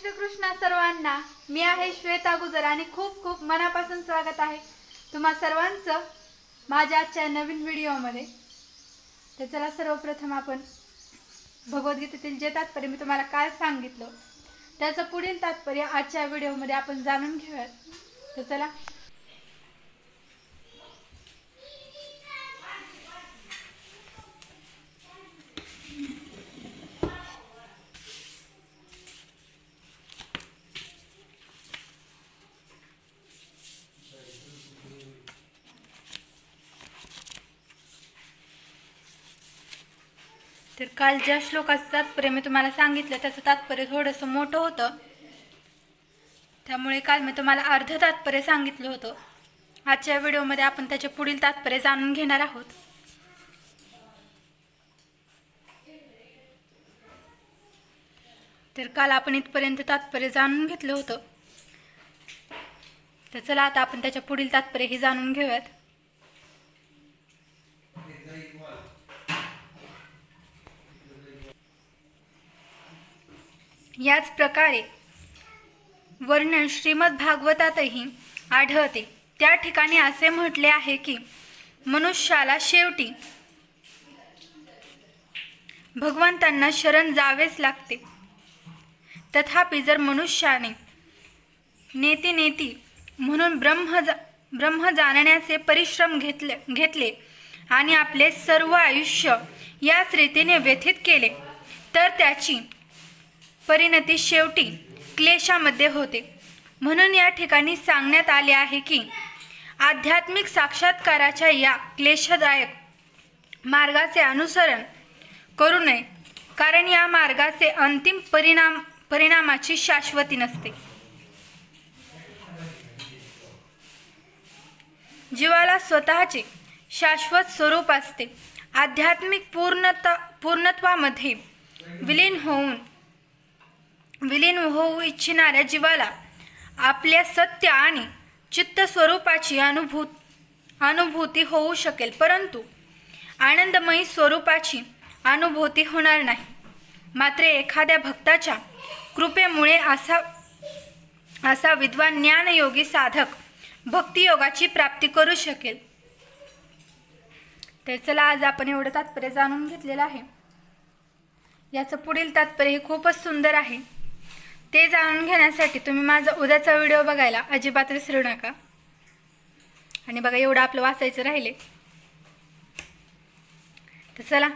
श्रीकृष्ण सर्वांना मी आहे श्वेता गुजर आणि खूप खूप मनापासून स्वागत आहे तुम्हा सर्वांचं माझ्या आजच्या नवीन व्हिडिओमध्ये. तर चला सर्वप्रथम आपण भगवद्गीतेतील जे तात्पर्य मी तुम्हाला काय सांगितलं त्याचं पुढील तात्पर्य आजच्या व्हिडिओमध्ये आपण जाणून घेऊयात. तर चला तर काल ज्या श्लोकाचं तात्पर्य मी तुम्हाला सांगितलं त्याचं तात्पर्य थोडंसं मोठं होतं. त्यामुळे काल मी तुम्हाला अर्ध तात्पर्य सांगितलं होतं. आजच्या व्हिडिओमध्ये आपण त्याचे पुढील तात्पर्य जाणून घेणार आहोत. तर काल आपण इथपर्यंत तात्पर्य जाणून घेतलं होतं. तर चला आता आपण त्याच्या पुढील तात्पर्य हे जाणून घेऊयात. याच प्रकारे वर्णन श्रीमद भागवतातही आढळते. त्या ठिकाणी असे म्हटले आहे की मनुष्याला शेवटी भगवंतांना शरण जावेच लागते. तथापि जर मनुष्याने नेती नेती म्हणून ब्रह्म जा ब्रह्म जाणण्याचे परिश्रम घेतले घेतले आणि आपले सर्व आयुष्य याच रीतीने व्यथित केले तर त्याची परिणती शेवटी क्लेशामध्ये होते. म्हणून या ठिकाणी सांगण्यात आले आहे की आध्यात्मिक साक्षात्काराच्या या क्लेशदायक मार्गाचे अनुसरण करू नये कारण या मार्गाचे अंतिम परिणाम परिणामाची शाश्वती नसते. जीवाला स्वतःचे शाश्वत स्वरूप असते. आध्यात्मिक पूर्णता पूर्णत्वामध्ये विलीन होऊन विलीन होऊ इच्छिणाऱ्या जीवाला आपल्या सत्य आणि चित्त स्वरूपाची अनुभूत अनुभूती होऊ शकेल. परंतु आनंदमयी स्वरूपाची अनुभूती होणार नाही. मात्र एखाद्या भक्ताच्या कृपेमुळे असा असा विद्वान ज्ञानयोगी साधक भक्तियोगाची प्राप्ती करू शकेल. तर चला आज आपण एवढं तात्पर्य जाणून घेतलेलं आहे. याचं पुढील तात्पर्य हे खूपच सुंदर आहे. ते जाणून घेण्यासाठी तुम्ही माझा उद्याचा व्हिडिओ बघायला अजिबात विसरू नका. आणि बघा एवढं आपलं वाचायचं राहिले. तर चला.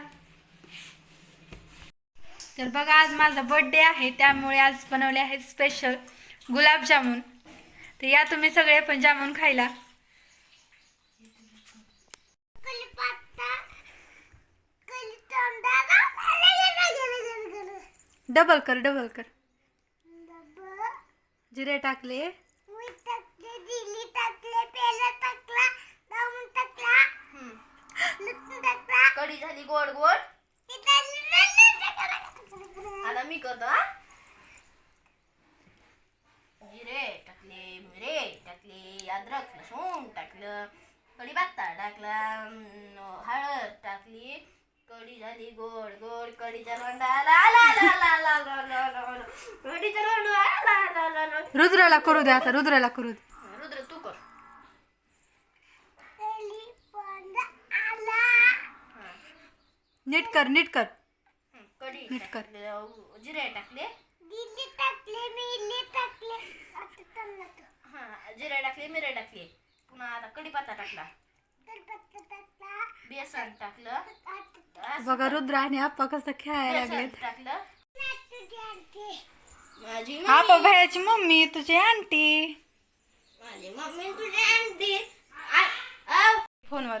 तर बघा आज माझा बर्थडे आहे त्यामुळे आज बनवले आहेत स्पेशल गुलाबजामुन. तर या तुम्ही सगळे पण जामून खायला. डबल कर डबल कर. जिरे टाकले. कढी झाली गोड गोड. आता मी करतो हा. जिरे टाकले मिरे टाकले अद्रक लसूण टाकलं कढीपत्ता टाकला हळद टाकली. कढी झाली गोड गोड कढीचा रोंडा आला आला आला आला आला आला आला आला आला. कढीचा रोंडा आला आला आला आला रुद्राला करू दे आता रुद्राला करू दे रुद्र तू कर नीट कर नीट कर हं, कढी नीट कर. टाकले अं, जिरे टाकले हा जिरे टाकले मिरे टाकले पुन्हा आता कढीपत्ता टाकला बेसन टाकलं बघा रुद्र आणि आप्पा कसं खेळायला लागलेत. आप्पा भयाची मम्मी. तुझी आंटी. माझी मम्मी तुझी फोनवर.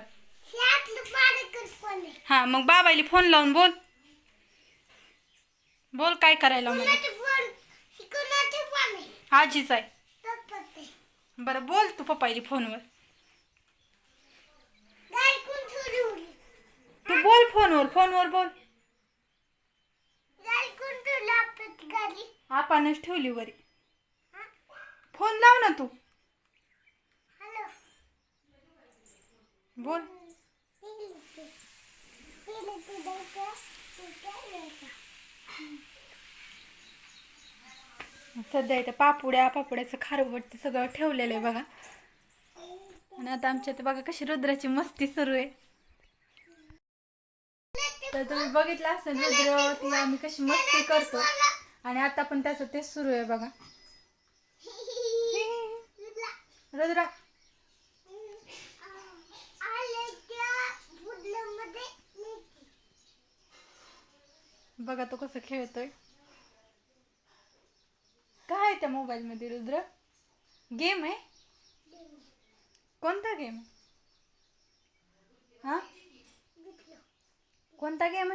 हा मग बाबाईला फोन लावून बोल. बोल काय करायला आजीच आहे. बरं बोल तू पप्पाईला फोनवर तू बोल फोनवर फोनवर बोल. आपणच ठेवली वरी. फोन लाव ना तू. बोल. सध्या इथं पापुड्या पापुड्याचं खारवट सगळं ठेवलेलं आहे बघा. आणि आता आमच्या इथं बघा कशी रुद्राची मस्ती सुरू आहे. तर तुम्ही बघितलं असेल रुद्र तिला आम्ही कशी मस्ती करतो. आणि आता पण त्याचं तेच सुरू आहे बघा. रुद्रा. बघा तो कसं खेळतोय. काय आहे त्या मोबाईल मध्ये रुद्र? गेम आहे? कोणता गेम हा? कोणता गेम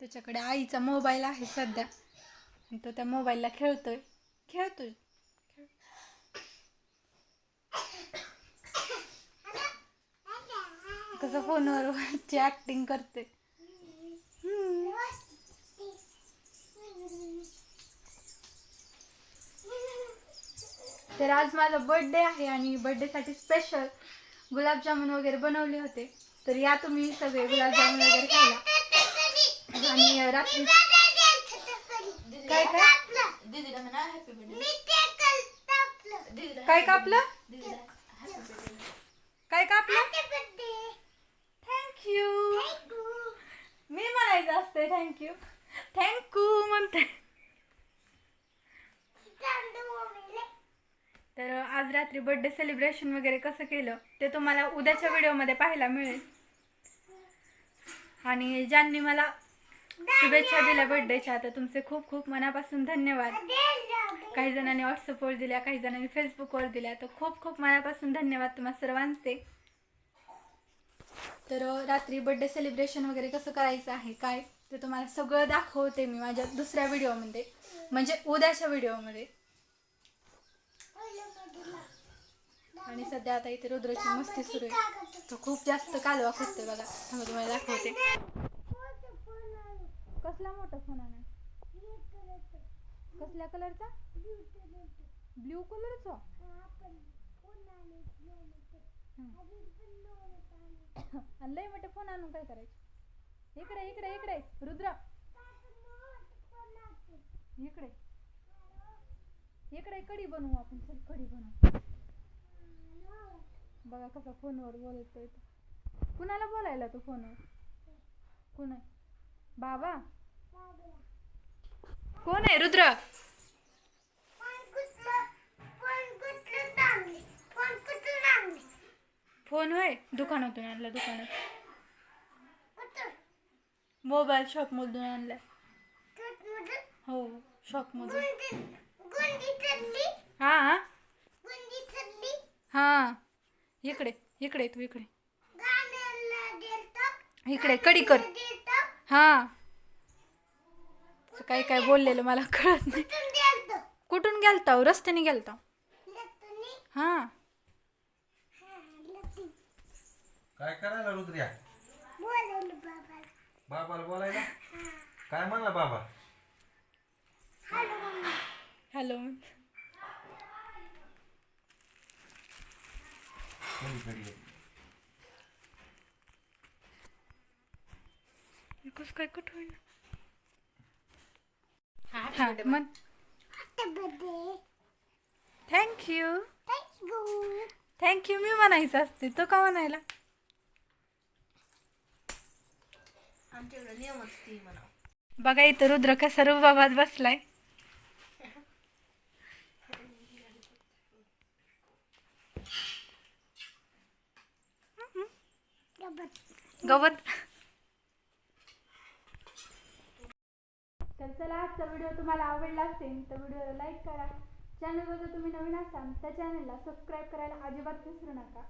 त्याच्याकडे आईचा मोबाईल आहे सध्या. आणि तो त्या मोबाईलला खेळतोय. खेळतोय. कसं फोनवर ची ऍक्टिंग करते. तर आज माझा बर्थडे आहे आणि बर्थडेसाठी स्पेशल गुलाबजामुन वगैरे बनवले होते. तर या तुम्ही सगळे गुलाबजामुन वगैरे खायला. आणि रात्री काय काय? काय कापलं? काय कापलं? थँक्यू मी म्हणायचं असते थँक्यू थँक्यू म्हणते तर आज रात्री बर्थडे सेलिब्रेशन वगैरे कसं केलं ते तुम्हाला उद्याच्या व्हिडिओमध्ये पाहायला मिळेल. आणि ज्यांनी मला शुभेच्छा दिल्या बर्थडेच्या तर तुमचे खूप खूप मनापासून धन्यवाद. काही जणांनी व्हॉट्सअपवर दिल्या काही जणांनी फेसबुकवर दिल्या तर खूप खूप मनापासून धन्यवाद तुम्हाला सर्वांचे. तर रात्री बर्थडे सेलिब्रेशन वगैरे कसं करायचं आहे काय ते तुम्हाला सगळं दाखवते मी माझ्या दुसऱ्या व्हिडिओमध्ये म्हणजे उद्याच्या व्हिडिओमध्ये आणि सध्या आता इथे रुद्राची मस्ती सुरू आहे. तो खूप जास्त कालवा करतोय बघा. थांबा तुम्हाला दाखवते. कसला मोठा फोन आहे कसल्या कलरचा? ब्ल्यू कलरचा? आणि लय मोठे फोन आणून काय करायचं? इकडे इकडे इकडे. रुद्र. इकडे. इकडे कढी बनवू आपण. चल कढी बनवू. बघा कसा फोनवर बोलतोय तो. कुणाला बोलायला तो फोनवर? कोण आहे बाबा? कोण आहे रुद्र? फोन होय? दुकानातून आणला दुकानात. मोबाईल शॉपमधून आणलाय हो शॉपमधून हा हा हा इकडे इकडे. तू इकडे इकडे कडी कर. हा. असं काय काय बोललेलं मला कळत नाही. कुठून गेलता? हो? रस्त्याने गेलता. हा. काय करायला रुद्र्या? बाबाला. बोलायला? काय म्हणला बाबा? हॅलो कोणीकडे ये. कस काय कट होईल हा थँक्यू थँक्यू मी म्हणायचं असते तो का म्हणायला बघा इथं रुद्र कसा रुबाबात बसलाय. गवत. तर चला आजचा व्हिडिओ तुम्हाला आवडला असेल तर व्हिडिओला लाईक करा. चॅनलवर जर तुम्ही नवीन असाल त्या चॅनलला सबस्क्राईब करायला अजिबात विसरू नका.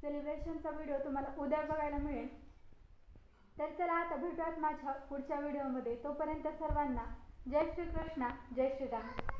सेलिब्रेशनचा व्हिडिओ तुम्हाला उद्या बघायला मिळेल. तर चला आता भेटूयात माझ्या पुढच्या व्हिडिओमध्ये तोपर्यंत सर्वांना जय श्री कृष्णा जय श्रीराम.